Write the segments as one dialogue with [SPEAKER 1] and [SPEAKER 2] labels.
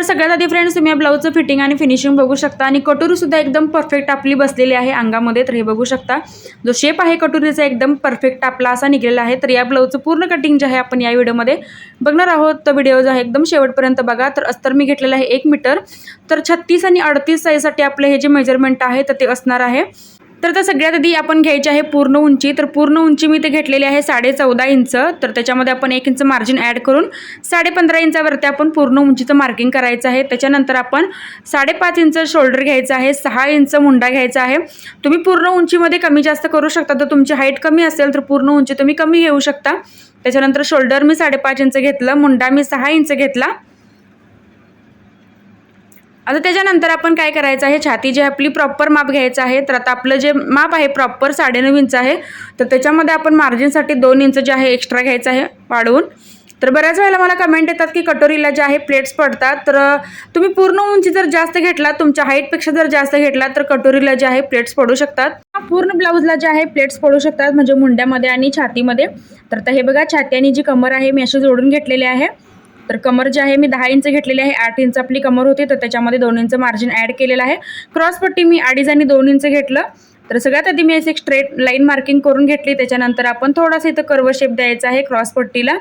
[SPEAKER 1] तर सगळ्यात आधी फ्रेंड्स तुम्ही या ब्लाऊजचं फिटिंग आणि फिनिशिंग बघू शकता. आणि कटोरीसुद्धा एकदम परफेक्ट आपली बसलेली आहे अंगामध्ये तर हे बघू शकता. जो शेप आहे कटोरीचा एकदम परफेक्ट आपला असा निघलेला आहे. तर या ब्लाऊजचं पूर्ण कटिंग जे आहे आपण या व्हिडिओमध्ये बघणार आहोत. तर व्हिडिओ जो आहे एकदम शेवटपर्यंत बघा. तर अस्तर मी घेतलेलं आहे एक मीटर तर छत्तीस आणि अडतीस साईजसाठी आपलं हे जे मेजरमेंट आहे तर ते असणार आहे. तर तर सगळ्यात आधी आपण घ्यायची आहे पूर्ण उंची. तर पूर्ण उंची मी ते घेतलेली आहे साडे चौदा इंच. तर त्याच्यामध्ये आपण एक इंच मार्जिन ॲड करून साडे पंधरा इंचावरती आपण पूर्ण उंचीचं मार्किंग करायचं आहे. त्याच्यानंतर आपण साडेपाच इंच शोल्डर घ्यायचं आहे सहा इंच मुंडा घ्यायचा आहे. तुम्ही पूर्ण उंचीमध्ये कमी जास्त करू शकता. तर तुमची हाईट कमी असेल तर पूर्ण उंची तुम्ही कमी घेऊ शकता. त्याच्यानंतर शोल्डर मी साडेपाच इंच घेतलं मुंडा मी सहा इंच घेतला. आता त्याच्यानंतर आपण काय करायचं आहे? छाती जी आपली प्रॉपर माप घ्यायचं आहे तर आता आपलं जे माप आहे प्रॉपर साडेनऊ इंच आहे. तर त्याच्यामध्ये आपण मार्जिनसाठी दोन इंच जे आहे एक्स्ट्रा घ्यायचं आहे वाढवून. तर बऱ्याच वेळेला मला कमेंट येतात की कटोरीला जे आहे प्लेट्स पडतात. तर तुम्ही पूर्ण उंची जर जास्त घेतला तुमच्या हाईटपेक्षा जर जास्त घेतला तर कटोरीला जे आहे प्लेट्स पडू शकतात. पूर्ण ब्लाऊजला जे आहे प्लेट्स पडू शकतात म्हणजे मुंड्यामध्ये आणि छातीमध्ये. तर आता हे बघा छाती आणि जी कमर आहे मी अशी जोडून घेतलेली आहे. तर कमर जे आहे मी दहा इंच घेतलेली आहे आठ इंच आपली कमर होती तर त्याच्यामध्ये दोन इंच मार्जिन ॲड केलेलं आहे. क्रॉसपट्टी मी अडीच आणि दोन इंच घेतलं. तर सगळ्यात आधी मी अशी एक स्ट्रेट लाईन मार्किंग करून घेतली. त्याच्यानंतर आपण थोडासा इथं कर्व शेप द्यायचा आहे क्रॉसपट्टीला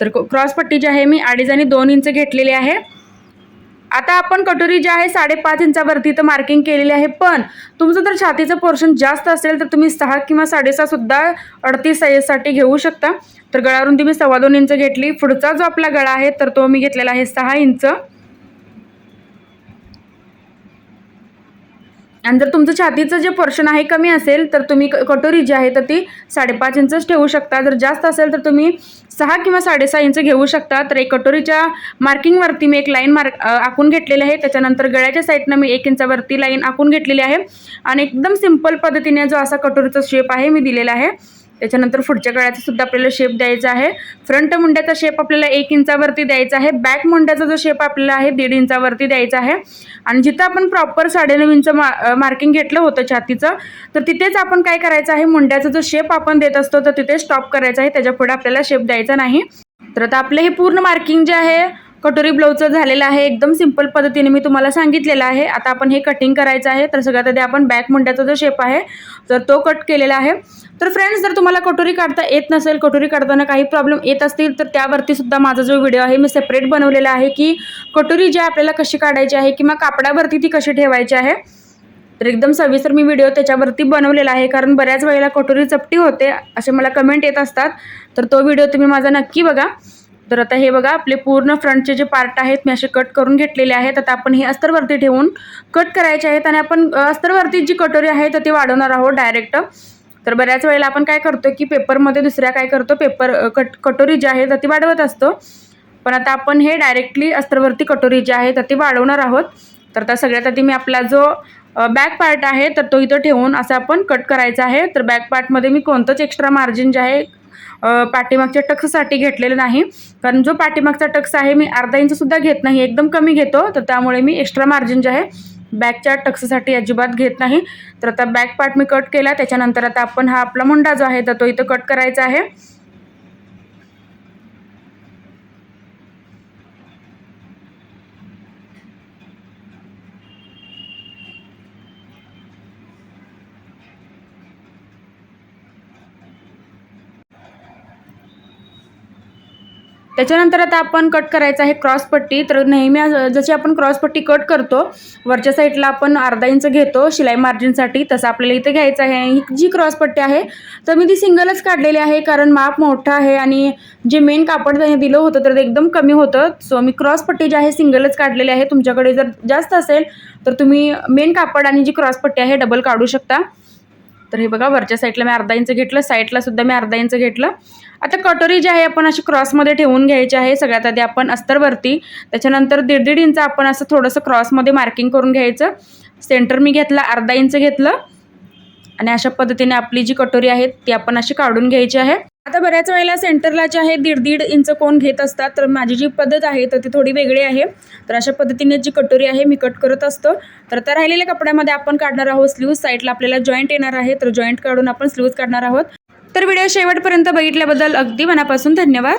[SPEAKER 1] तर क्रॉसपट्टी जी आहे मी अडीच आणि दोन इंच घेतलेली आहे. आता आपण कटोरी जी आहे साडेपाच इंचावरती तर मार्किंग केलेली आहे. पण तुमचं जर छातीचं पोर्शन जास्त असेल तर तुम्ही सहा किंवा साडेसहासुद्धा अडतीस साईजसाठी घेऊ शकता. तर गळावरून तुम्ही सव्वा दोन इंच घेतली. पुढचा जो आपला गळा आहे तर तो मी घेतलेला आहे सहा इंच. आणि जर तुमचं छातीचं जे पोर्शन आहे कमी असेल तर तुम्ही क- कटोरी जी आहे तर ती साडेपाच इंचच ठेवू शकता. जर जास्त असेल तर तुम्ही सहा किंवा साडेसहा इंच घेऊ शकता. तर एक कटोरीच्या मार्किंगवरती मी एक लाईन मार्क आखून घेतलेली आहे. त्याच्यानंतर गळ्याच्या साईडनं मी एक इंचावरती लाईन आखून घेतलेली आहे. आणि एकदम सिंपल पद्धतीने जो असा कटोरीचा शेप आहे मी दिलेला आहे. त्याच्यानंतर पुढच्या गळ्याचा सुद्धा आपल्याला शेप द्यायचा आहे. फ्रंट मुंड्याचा शेप आपल्याला एक इंचावरती द्यायचा आहे. बॅक मुंड्याचा जो शेप आपल्याला आहे दीड इंचावरती द्यायचा आहे. आणि जिथं आपण प्रॉपर साडेनऊ इंच मा मार्किंग घेतलं होतं छातीचं तर तिथेच आपण काय करायचं आहे? मुंड्याचा जो शेप आपण देत असतो तर तिथे स्टॉप करायचा आहे. त्याच्या पुढे आपल्याला शेप द्यायचा नाही. तर आता आपलं हे पूर्ण मार्किंग जे आहे कटोरी ब्लाऊजचं झालेलं आहे. एकदम सिंपल पद्धतीने मी तुम्हाला सांगितलेलं आहे. आता आपण हे कटिंग करायचं आहे. तर सगळ्यात आधी आपण बॅक मुंड्याचा जो शेप आहे तर तो कट केलेला आहे. तर फ्रेंड्स जर तुम्हाला कटोरी काढता येत नसेल कटोरी काढताना काही प्रॉब्लेम येत असतील तर त्यावरती सुद्धा माझा जो व्हिडिओ आहे मी सेपरेट बनवलेला आहे की कटोरी जी आपल्याला कशी काढायची आहे किंवा कापडावरती ती कशी ठेवायची आहे. तर एकदम सविस्तर मी व्हिडिओ त्याच्यावरती बनवलेला आहे कारण बऱ्याच वेळेला कटोरी चपटी होते असे मला कमेंट येत असतात. तर तो व्हिडिओ तुम्ही माझा नक्की बघा. तर आता हे बघा आपले पूर्ण फ्रंटचे जे पार्ट आहेत मी असे कट करून घेतलेले आहेत. आता आपण हे अस्तरवरती ठेवून कट करायचे आहेत आणि आपण अस्तरवरती जी कटोरी आहे तर ती वाढवणार आहोत डायरेक्ट तर बऱ्याच वेळेला आपण काय करतो की पेपरमध्ये दुसऱ्या काय करतो पेपर कट कटोरी जी आहे तर ती वाढवत असतो. पण आता आपण हे डायरेक्टली अस्तरवरती कटोरी जी आहे तर ती वाढवणार आहोत. तर आता सगळ्यात आधी मी आपला जो बॅक पार्ट आहे तर तो इथं ठेवून असं आपण कट करायचा आहे. तर बॅक पार्टमध्ये मी कोणतंच एक्स्ट्रा मार्जिन जे आहे पाठीमागच्या टक्ससाठी घेतलेलं नाही. कारण जो पाठीमागचा टक्स आहे मी अर्धा इंचसुद्धा घेत नाही एकदम कमी घेतो. तर त्यामुळे मी एक्स्ट्रा मार्जिन जे आहे बॅकच्या टक्ससाठी अजिबात घेत नाही. तर आता बॅक पार्ट मी कट केला. त्याच्यानंतर आता आपण हा आपला मुंडा जो आहे तर तो इथं कट करायचा आहे. त्याच्यानंतर आता आपण कट करायचं आहे क्रॉसपट्टी तर नेहमी जशी आपण क्रॉसपट्टी कट करतो वरच्या साईडला आपण अर्धा इंच घेतो शिलाई मार्जिनसाठी तसं आपल्याला इथे घ्यायचं आहे. आणि जी क्रॉसपट्टी आहे तर मी ती सिंगलच काढलेली आहे कारण माप मोठं आहे आणि जे मेन कापड त्याने दिलं होतं तर ते एकदम कमी होतं. सो मी क्रॉसपट्टी जी आहे सिंगलच काढलेली आहे. तुमच्याकडे जर जास्त असेल तर तुम्ही मेन कापड आणि जी क्रॉसपट्टी आहे डबल काढू शकता. तर हे बघा वरच्या साईडला मी अर्धा इंच घेतलं साईडला सुद्धा मी अर्धा इंच घेतलं. आता कटोरी जी आहे आपण अशी क्रॉसमध्ये ठेवून घ्यायची आहे. सगळ्यात आधी आपण अस्तरवरती त्याच्यानंतर दीड दीड इंच आपण असं थोडंसं क्रॉसमध्ये मार्किंग करून घ्यायचं. सेंटर मी घेतला अर्धा इंच घेतलं. आणि अशा पद्धतीने आपली जी कटोरी आहे ती आपण अशी काढून घ्यायची आहे. आता बऱ्याच वेळेला सेंटरला जे आहे दीड दीड इंच कोण घेत असतात तर माझी जी पद्धत आहे तर ती थोडी वेगळी आहे. तर अशा पद्धतीने जी कटोरी आहे मी कट करत असतो. तर त्या राहिलेल्या कपड्यामध्ये आपण काढणार आहोत स्लीव्ज साईडला आपल्याला जॉईंट येणार आहे तर जॉईंट काढून आपण स्लीव्ज काढणार आहोत. तर व्हिडिओ शेवटपर्यंत बघितल्याबद्दल अगदी मनापासून धन्यवाद.